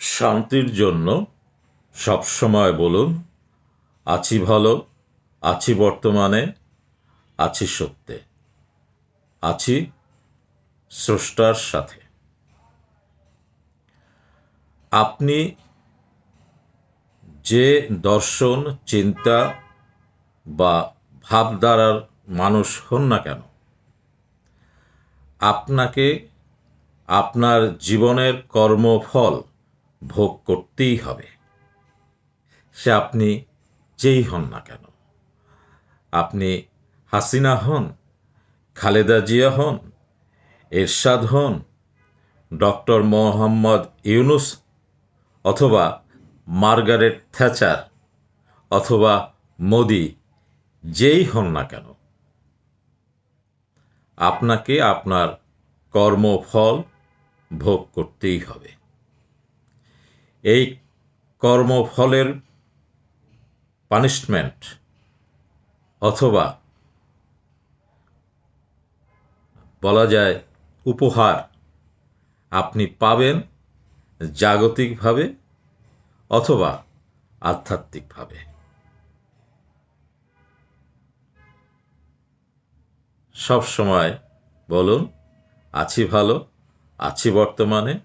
শান্তির জন্য সবসময় বলুন, আছি ভালো, আছি বর্তমানে, আছি সত্যে, আছি স্রষ্টার সাথে। আপনি যে দর্শন, চিন্তা বা ভাবধারার মানুষ হন না কেন, আপনাকে আপনার জীবনের কর্মফল ভোগ করতেই হবে। সে আপনি যেই হন না কেন? আপনি হাসিনা হন, খালেদা জিয়া হন, এরশাদ হন, ডক্টর মোহাম্মদ ইউনুস অথবা মার্গারেট থ্যাচার অথবা মোদি যেই হন না কেন? আপনাকে আপনার কর্মফল ভোগ করতেই হবে। এই কর্মফলের পানিশমেন্ট অথবা বলা যায় উপহার আপনি পাবেন জাগতিকভাবে অথবা আধ্যাত্মিকভাবে। সব সময় বলুন, আছি ভালো, আছি বর্তমানে,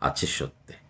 আছি সত্যে।